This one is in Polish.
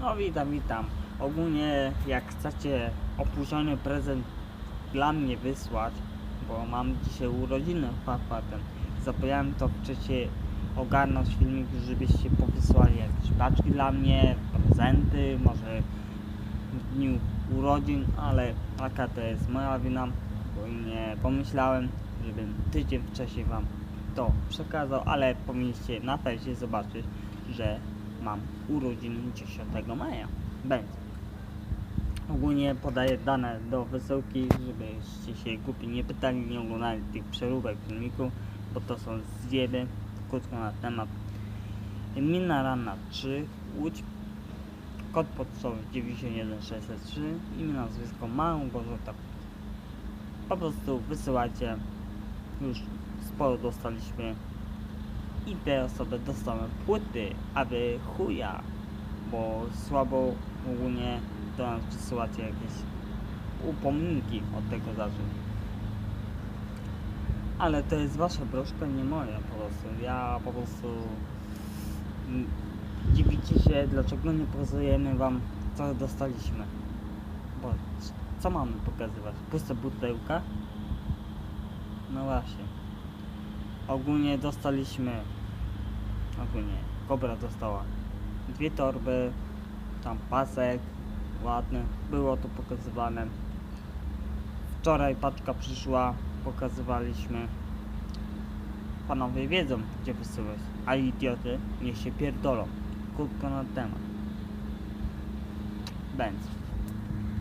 No witam, witam. Ogólnie jak chcecie opóźniony prezent dla mnie wysłać, bo mam dzisiaj urodziny fatem. Zapomniałem to wcześniej ogarnąć filmik, żebyście powysłali jakieś paczki dla mnie, prezenty, może w dniu urodzin, ale taka to jest moja wina, bo nie pomyślałem, żebym tydzień wcześniej wam to przekazał, ale powinniście na fejsie zobaczyć, że mam urodziny 10 maja. Będzie. Ogólnie podaję dane do wysyłki, żebyście się głupi nie pytali, nie oglądali tych przeróbek filmików, bo to są zjeby, krótko na temat. Mina Ranna 3, Łódź, kod pocztowy 91603, imię, nazwisko Małgorzata. Po prostu wysyłajcie, już sporo dostaliśmy i te osoby dostaną płyty, aby chuja, bo słabo ogólnie do nas przysyłacie jakieś upominki od tego zacząć. Ale to jest wasza broszka, nie moja po prostu. Ja po prostu mm, dziwicie się, dlaczego nie pokazujemy wam co dostaliśmy. Bo co mamy pokazywać? Pusta butełka? No właśnie. Ogólnie dostaliśmy ogólnie Kobra dostała dwie torby, tam pasek ładny, było to pokazywane. Wczoraj paczka przyszła, pokazywaliśmy. Panowie wiedzą, gdzie wysyłać, a idioty niech się pierdolą. Krótko na temat. Będzie.